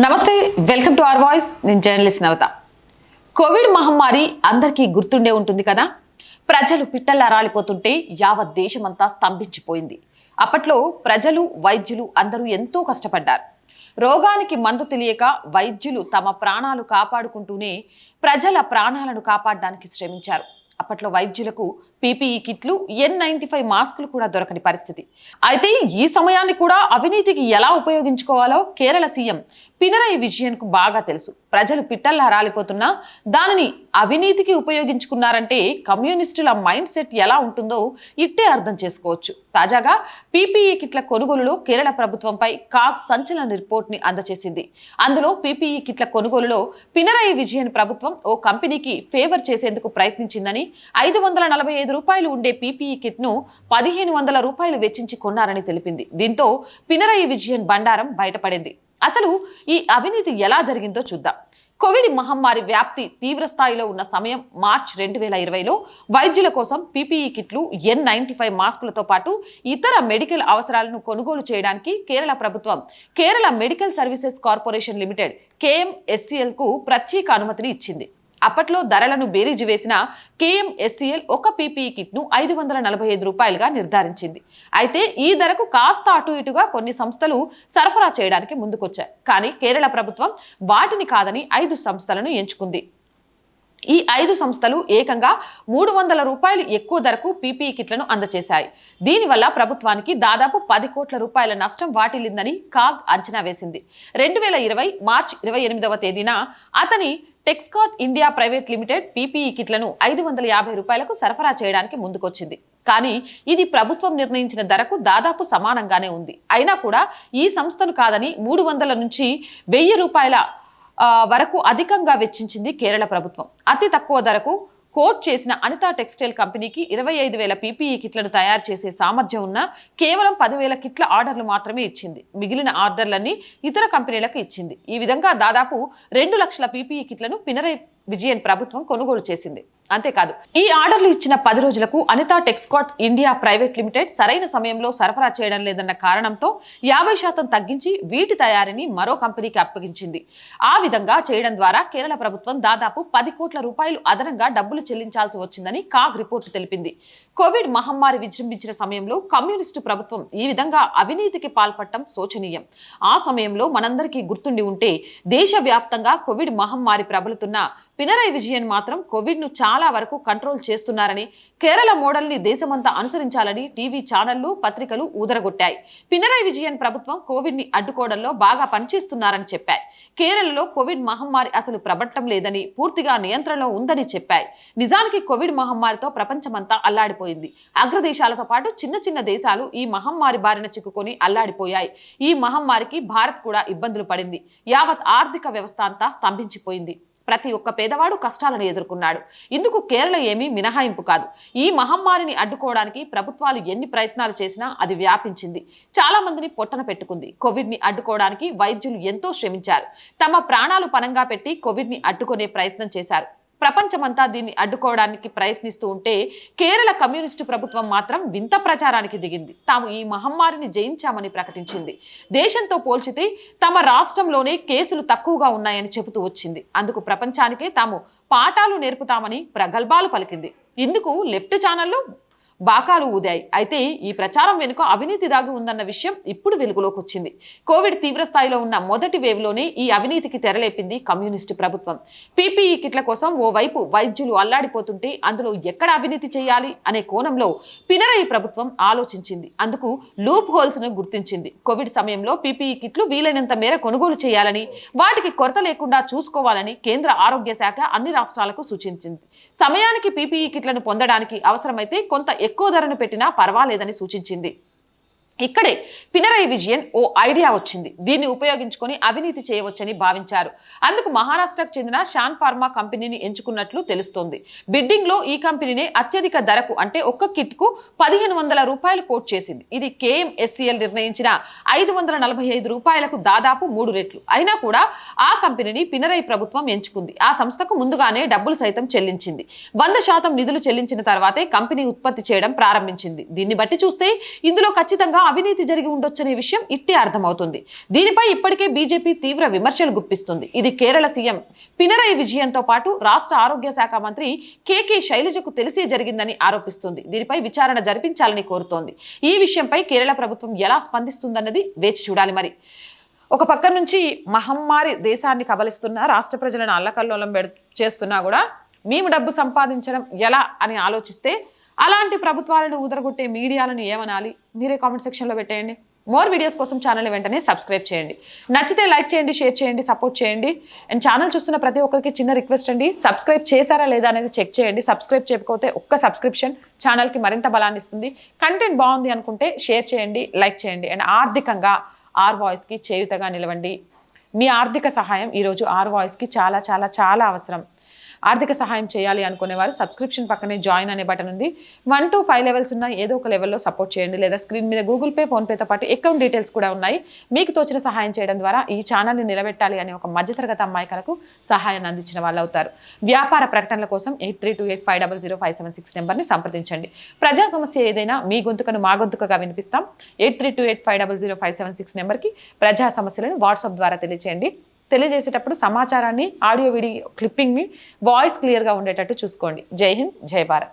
నమస్తే welcome to R voice. నేను journalist Navata. Covid మహమ్మారి అందరికీ గుర్తుండే ఉంటుంది కదా? ప్రజలు పిట్టల్లా రాలిపోతుంటే యావత్ దేశమంతా స్తంభించిపోయింది. అప్పట్లో ప్రజలు వైద్యులు అందరూ ఎంతో కష్టపడ్డారు. రోగానికి మందు తెలియక వైద్యులు తమ ప్రాణాలు కాపాడుకుంటూనే ప్రజల ప్రాణాలను కాపాడడానికి శ్రమించారు. అప్పట్లో వైద్యులకు పీపీఈ కిట్లు ఎన్ నైన్టీ ఫైవ్ మాస్కులు కూడా దొరకని పరిస్థితి. అయితే ఈ సమయాన్ని కూడా అవినీతికి ఎలా ఉపయోగించుకోవాలో కేరళ సీఎం పినరయి విజయన్కు బాగా తెలుసు. ప్రజలు పిట్టల్లా రాలిపోతున్నా దానిని అవినీతికి ఉపయోగించుకున్నారంటే కమ్యూనిస్టుల మైండ్ సెట్ ఎలా ఉంటుందో ఇట్టే అర్థం చేసుకోవచ్చు. తాజాగా పీపీఈ కిట్ల కొనుగోలులో కేరళ ప్రభుత్వంపై కాక్ సంచలన రిపోర్ట్ని అందజేసింది. అందులో పీపీఈ కిట్ల కొనుగోలులో పినరయి విజయన్ ప్రభుత్వం ఓ కంపెనీకి ఫేవర్ చేసేందుకు ప్రయత్నించిందని ఐదు వందల నలభై ఐదు రూపాయలు ఉండే పీపీఈ కిట్ను పదిహేను వందల రూపాయలు వెచ్చించి కొన్నారని తెలిపింది. దీంతో పినరయి విజయన్ బండారం బయటపడింది. అసలు ఈ అవినీతి ఎలా జరిగిందో చూద్దాం. కోవిడ్ మహమ్మారి వ్యాప్తి తీవ్ర స్థాయిలో ఉన్న సమయం మార్చ్ రెండు వేల ఇరవైలో వైద్యుల కోసం పీపీఈ కిట్లు ఎన్ నైన్టీ ఫైవ్ మాస్కులతో పాటు ఇతర మెడికల్ అవసరాలను కొనుగోలు చేయడానికి కేరళ ప్రభుత్వం Kerala medical services corporation limited కేఎంఎస్సిఎల్కు ప్రత్యేక అనుమతిని ఇచ్చింది. అప్పట్లో ధరలను బేరీజు వేసిన కేఎంఎస్సిఎల్ ఒక పీపీఈ కిట్ను ఐదు వందల నలభై ఐదు రూపాయలుగా నిర్ధారించింది. అయితే ఈ ధరకు కాస్త అటు ఇటుగా కొన్ని సంస్థలు సరఫరా చేయడానికి ముందుకొచ్చాయి. కానీ కేరళ ప్రభుత్వం వాటిని కాదని ఐదు సంస్థలను ఎంచుకుంది. ఈ ఐదు సంస్థలు ఏకంగా మూడు వందల రూపాయలు ఎక్కువ ధరకు పీపీఈ కిట్లను అందజేశాయి దీనివల్ల ప్రభుత్వానికి దాదాపు పది కోట్ల రూపాయల నష్టం వాటిల్లిందని కాగ్ అంచనా వేసింది. రెండు వేల ఇరవై మార్చి ఇరవై ఎనిమిదవ తేదీన అతని Texcot India private limited PPE కిట్లను ఐదు వందల యాభై రూపాయలకు సరఫరా చేయడానికి ముందుకొచ్చింది. కానీ ఇది ప్రభుత్వం నిర్ణయించిన ధరకు దాదాపు సమానంగానే ఉంది. అయినా కూడా ఈ సంస్థను కాదని మూడు వందల నుంచి వెయ్యి రూపాయల వరకు అధికంగా వెచ్చించింది కేరళ ప్రభుత్వం. అతి తక్కువ ధరకు కోట్ చేసిన అనితా టెక్స్టైల్ కంపెనీకి ఇరవై ఐదు వేల పీపీఈ కిట్లను తయారు చేసే సామర్థ్యం ఉన్న కేవలం పదివేల కిట్ల ఆర్డర్లు మాత్రమే ఇచ్చింది. మిగిలిన ఆర్డర్లన్నీ ఇతర కంపెనీలకు ఇచ్చింది. ఈ విధంగా దాదాపు రెండు లక్షల పీపీఈ కిట్లను పినరై విజయన్ ప్రభుత్వం కొనుగోలు చేసింది. అంతేకాదు ఈ ఆర్డర్లు ఇచ్చిన పది రోజులకు Anita Texcot India private limited సరైన సమయంలో సరఫరా చేయడం లేదన్న కారణంతో యాభై శాతం తగ్గించి వీటి తయారీని మరో కంపెనీకి అప్పగించింది. ఆ విధంగా చేయడం ద్వారా కేరళ ప్రభుత్వం దాదాపు పది కోట్ల రూపాయలు అదనంగా డబ్బులు చెల్లించాల్సి వచ్చిందని కాగ్ రిపోర్టు తెలిపింది. కోవిడ్ మహమ్మారి విజృంభించిన సమయంలో కమ్యూనిస్టు ప్రభుత్వం ఈ విధంగా అవినీతికి పాల్పడటం శోచనీయం. ఆ సమయంలో మనందరికీ గుర్తుండి ఉంటే దేశవ్యాప్తంగా కోవిడ్ మహమ్మారి ప్రబలుతున్న పినరై విజయన్ మాత్రం కోవిడ్ను చాలా వరకు కంట్రోల్ చేస్తున్నారని కేరళ మోడల్ని దేశమంతా అనుసరించాలని టీవీ ఛానళ్ళు పత్రికలు ఊదరగొట్టాయి. పినరై విజయన్ ప్రభుత్వం కోవిడ్ని అడ్డుకోవడంలో బాగా పనిచేస్తున్నారని చెప్పాయి. కేరళలో కోవిడ్ మహమ్మారి అసలు ప్రబట్టం లేదని పూర్తిగా నియంత్రణలో ఉందని చెప్పాయి. నిజానికి కోవిడ్ మహమ్మారితో ప్రపంచమంతా అల్లాడిపోయింది అగ్రదేశాలతో పాటు చిన్న చిన్న దేశాలు ఈ మహమ్మారి బారిన చిక్కుకొని అల్లాడిపోయాయి. ఈ మహమ్మారికి భారత్ కూడా ఇబ్బందులు పడింది. యావత్ ఆర్థిక వ్యవస్థ అంతా స్తంభించిపోయింది. ప్రతి ఒక్క పేదవాడు కష్టాలను ఎదుర్కొన్నాడు. ఇందుకు కేరళ ఏమీ మినహాయింపు కాదు. ఈ మహమ్మారిని అడ్డుకోవడానికి ప్రభుత్వాలు ఎన్ని ప్రయత్నాలు చేసినా అది వ్యాపించింది. చాలా మందిని పొట్టన పెట్టుకుంది. కోవిడ్ని అడ్డుకోవడానికి వైద్యులు ఎంతో శ్రమించారు. తమ ప్రాణాలు పనంగా పెట్టి కోవిడ్ని అడ్డుకునే ప్రయత్నం చేశారు. ప్రపంచమంతా దీన్ని అడ్డుకోవడానికి ప్రయత్నిస్తూ ఉంటే కేరళ కమ్యూనిస్టు ప్రభుత్వం మాత్రం వింత ప్రచారానికి దిగింది. తాము ఈ మహమ్మారిని జయించామని ప్రకటించింది. దేశంతో పోల్చితే తమ రాష్ట్రంలోనే కేసులు తక్కువగా ఉన్నాయని చెబుతూ వచ్చింది. అందుకు ప్రపంచానికే తాము పాఠాలు నేర్పుతామని ప్రగల్భాలు పలికింది. ఇందుకు లెఫ్ట్ ఛానళ్ళు బాకాలు ఊదాయి. అయితే ఈ ప్రచారం వెనుక అవినీతి దాగి ఉందన్న విషయం ఇప్పుడు వెలుగులోకి వచ్చింది. కోవిడ్ తీవ్ర స్థాయిలో ఉన్న మొదటి వేవ్లోనే ఈ అవినీతికి తెరలేపింది కమ్యూనిస్టు ప్రభుత్వం. పీపీఈ కిట్ల కోసం ఓవైపు వైద్యులు అల్లాడిపోతుంటే అందులో ఎక్కడ అవినీతి చేయాలి అనే కోణంలో పినరయి ప్రభుత్వం ఆలోచించింది. అందుకు లూప్ హోల్స్ను గుర్తించింది. కోవిడ్ సమయంలో పీపీఈ కిట్లు వీలైనంత మేర కొనుగోలు చేయాలని వాటికి కొరత లేకుండా చూసుకోవాలని కేంద్ర ఆరోగ్య శాఖ అన్ని రాష్ట్రాలకు సూచించింది. సమయానికి పీపీఈ కిట్లను పొందడానికి అవసరమైతే కొంత ఎక్కువ ధరను పెట్టినా పర్వాలేదని సూచించింది. ఇక్కడే పినరై విజయన్ ఓ ఐడియా వచ్చింది. దీన్ని ఉపయోగించుకొని అవినీతి చేయవచ్చని భావించారు. అందుకు మహారాష్ట్రకు చెందిన షాన్ ఫార్మా కంపెనీని ఎంచుకున్నట్లు తెలుస్తోంది. బిడ్డింగ్లో ఈ కంపెనీనే అత్యధిక ధరకు అంటే ఒక్క కిట్కు పదిహేను వందల రూపాయలు కోట్ చేసింది. ఇది కేఎంఎస్సిఎల్ నిర్ణయించిన ఐదు వందల నలభై ఐదు రూపాయలకు దాదాపు మూడు రెట్లు. అయినా కూడా ఆ కంపెనీని పినరై ప్రభుత్వం ఎంచుకుంది. ఆ సంస్థకు ముందుగానే డబ్బులు సైతం చెల్లించింది. వంద శాతం నిధులు చెల్లించిన తర్వాతే కంపెనీ ఉత్పత్తి చేయడం ప్రారంభించింది. దీన్ని బట్టి చూస్తే ఇందులో ఖచ్చితంగా అవినీతి జరిగి ఉండొచ్చనే విషయం ఇట్టే అర్థమవుతుంది. దీనిపై ఇప్పటికే బీజేపీ తీవ్ర విమర్శలు గుప్పిస్తుంది. ఇది కేరళ సీఎం పినరయి విజయంతో పాటు రాష్ట్ర ఆరోగ్య శాఖ మంత్రి కేకే శైలజకు తెలిసే జరిగిందని ఆరోపిస్తుంది. దీనిపై విచారణ జరిపించాలని కోరుతోంది. ఈ విషయంపై కేరళ ప్రభుత్వం ఎలా స్పందిస్తుందన్నది వేచి చూడాలి మరి. ఒక పక్క నుంచి మహమ్మారి దేశాన్ని కబలిస్తున్న రాష్ట్ర ప్రజలను అల్లకల్లోలం చేస్తున్నా కూడా మేము డబ్బు సంపాదించడం ఎలా అని ఆలోచిస్తే అలాంటి ప్రభుత్వాలను ఉదరగొట్టే మీడియాలను ఏమనాలి? మీరే కామెంట్ సెక్షన్లో పెట్టేయండి. మోర్ వీడియోస్ కోసం ఛానల్ వెంటనే సబ్స్క్రైబ్ చేయండి. నచ్చితే లైక్ చేయండి షేర్ చేయండి సపోర్ట్ చేయండి. అండ్ ఛానల్ చూస్తున్న ప్రతి ఒక్కరికి చిన్న రిక్వెస్ట్ అండి. సబ్స్క్రైబ్ చేశారా లేదా అనేది చెక్ చేయండి. సబ్స్క్రైబ్ చేయకపోతే ఒక్క సబ్స్క్రిప్షన్ ఛానల్కి మరింత బలాన్ని ఇస్తుంది. కంటెంట్ బాగుంది అనుకుంటే షేర్ చేయండి లైక్ చేయండి. అండ్ ఆర్థికంగా ఆర్ వాయిస్కి చేయుతగా నిలవండి. మీ ఆర్థిక సహాయం ఈరోజు ఆర్ వాయిస్కి చాలా చాలా చాలా అవసరం. ఆర్థిక సహాయం చేయాలి అనుకునేవారు సబ్స్క్రిప్షన్ పక్కనే జాయిన్ అనే బటన్ ఉంది. వన్ టు ఫైవ్ లెవెల్స్ ఉన్న ఏదో ఒక లెవెల్లో సపోర్ట్ చేయండి. లేదా స్క్రీన్ మీద గూగుల్ పే ఫోన్పేతో పాటు అకౌంట్ డీటెయిల్స్ కూడా ఉన్నాయి. మీకు తోచిన సహాయం చేయడం ద్వారా ఈ ఛానల్ని నిలబెట్టాలి అనే ఒక మధ్యతరగతి అమ్మాయికలకు సహాయాన్ని అందించిన వాళ్ళు అవుతారు. వ్యాపార ప్రకటనల కోసం eight three two eight five double zero five seven six నెంబర్ని సంప్రదించండి. ప్రజా సమస్య ఏదైనా మీ గొంతుకను మా గొంతుకగా వినిపిస్తాం. Eight three two eight five double zero five seven six నెంబర్కి ప్రజా సమస్యలను వాట్సాప్ ద్వారా తెలియచేయండి. తెలియజేసేటప్పుడు సమాచారాన్ని ఆడియో వీడియో క్లిప్పింగ్ని వాయిస్ క్లియర్గా ఉండేటట్టు చూసుకోండి. జై హింద్ జై భారత్.